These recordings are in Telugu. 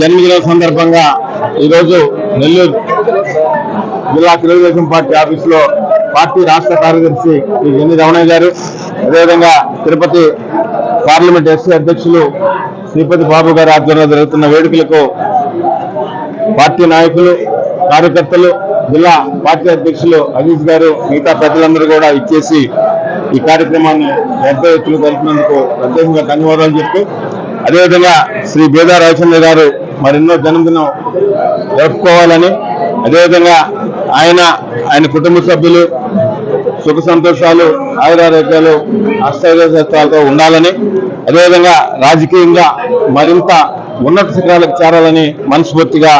జన్మదిన సందర్భంగా ఈరోజు నెల్లూరు జిల్లా తెలుగుదేశం పార్టీ ఆఫీసులో పార్టీ రాష్ట్ర కార్యదర్శి శ్రీ ఎన్ని రమణయ్య గారు అదేవిధంగా తిరుపతి పార్లమెంట్ ఎస్సీ అధ్యక్షులు శ్రీపతి బాబు గారి ఆధ్వర్యంలో జరుగుతున్న వేడుకలకు పార్టీ నాయకులు కార్యకర్తలు జిల్లా పార్టీ అధ్యక్షులు అజీజ్ గారు మిగతా ప్రజలందరూ కూడా ఇచ్చేసి ఈ కార్యక్రమాన్ని పెద్ద ఎత్తున జరిపినందుకు ప్రత్యేకంగా ధన్యవాదాలు చెప్తూ అదేవిధంగా శ్రీ బేదా రవిచంద్ర గారు మరెన్నో జన్మదినం జరుపుకోవాలని అదేవిధంగా ఆయన ఆయన కుటుంబ సభ్యులు సుఖ సంతోషాలు ఆయురారోగ్యాలు అష్టైర్యాలతో ఉండాలని అదేవిధంగా రాజకీయంగా మరింత ఉన్నత శిఖరాలకు చేరాలని మనస్ఫూర్తిగా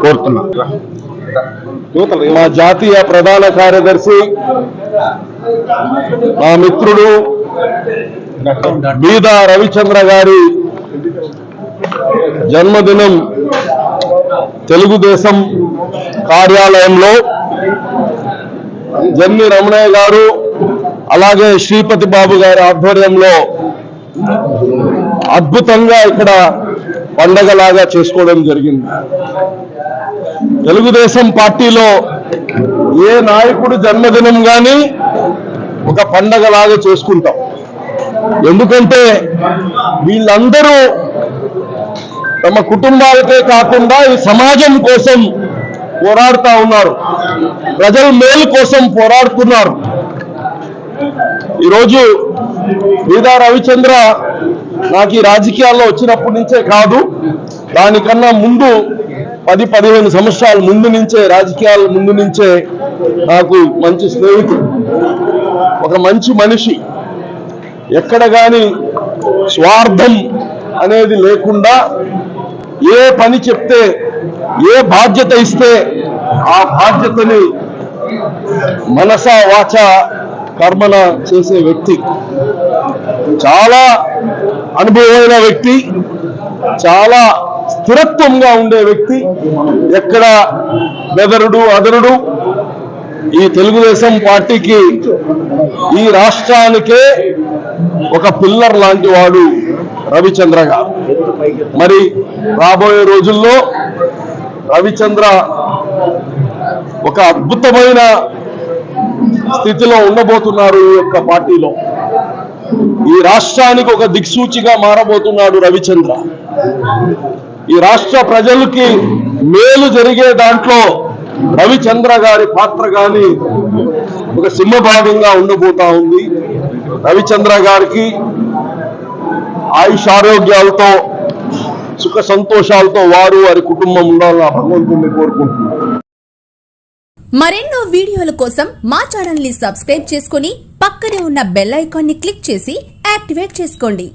కోరుతున్నారు మా జాతీయ ప్రధాన కార్యదర్శి మా మిత్రుడు బీద రవిచంద్ర గారి జన్మదినం తెలుగుదేశం కార్యాలయంలో జమ్మి రమణయ్య గారు అలాగే శ్రీపతి బాబు గారి ఆధ్వర్యంలో అద్భుతంగా ఇక్కడ పండగలాగా చేసుకోవడం జరిగింది. తెలుగుదేశం పార్టీలో ఏ నాయకుడు జన్మదినం కానీ ఒక పండగలాగా చేసుకుంటాం. ఎందుకంటే వీళ్ళందరూ తమ కుటుంబాలకే కాకుండా ఈ సమాజం కోసం పోరాడుతూ ఉన్నారు. ప్రజల మేలు కోసం పోరాడుతున్నారు. ఈరోజు వీదా రవిచంద్ర నాకు ఈ రాజకీయాల్లో వచ్చినప్పటి నుంచే కాదు దానికన్నా ముందు పది పదిహేను సంవత్సరాల ముందు నుంచే రాజకీయాల ముందు నుంచే నాకు మంచి స్నేహితుడు. ఒక మంచి మనిషి. ఎక్కడ కానీ స్వార్థం అనేది లేకుండా ఏ పని చెప్తే ఏ బాధ్యత ఇస్తే ఆ బాధ్యతని మనస వాచ కర్మన చేసే వ్యక్తి. చాలా అనుభవమైన వ్యక్తి చాలా స్థిరత్వంగా ఉండే వ్యక్తి ఎక్కడ బెదరుడు అదరుడు ఈ తెలుగుదేశం పార్టీకి ఈ రాష్ట్రానికే ఒక పిల్లర్ లాంటి వాడు రవిచంద్ర గారు. మరి రాబోయే రోజుల్లో రవిచంద్ర ఒక అద్భుతమైన స్థితిలో ఉండబోతున్నారు ఈ యొక్క పార్టీలో. ఈ రాష్ట్రానికి ఒక దిక్సూచిగా మారబోతున్నాడు రవిచంద్ర. ఈ రాష్ట్ర ప్రజలకి మేలు జరిగే దాంట్లో రవిచంద్ర గారి పాత్ర గాని ఒక సింహభాగంగా ఉండబోతా ఉంది. రవిచంద్ర గారికి ఆయుష్ ఆరోగ్యాలతో సుఖ సంతోషాలతో వారు వారి కుటుంబం ఉండాలని ఆ భగవంతుడిని కోరుకుంటున్నారు మరెన్నో వీడియోల కోసం మా ఛానల్ని సబ్స్క్రైబ్ చేసుకుని పక్కనే ఉన్న బెల్ ఐకాన్ని క్లిక్ చేసి యాక్టివేట్ చేసుకోండి.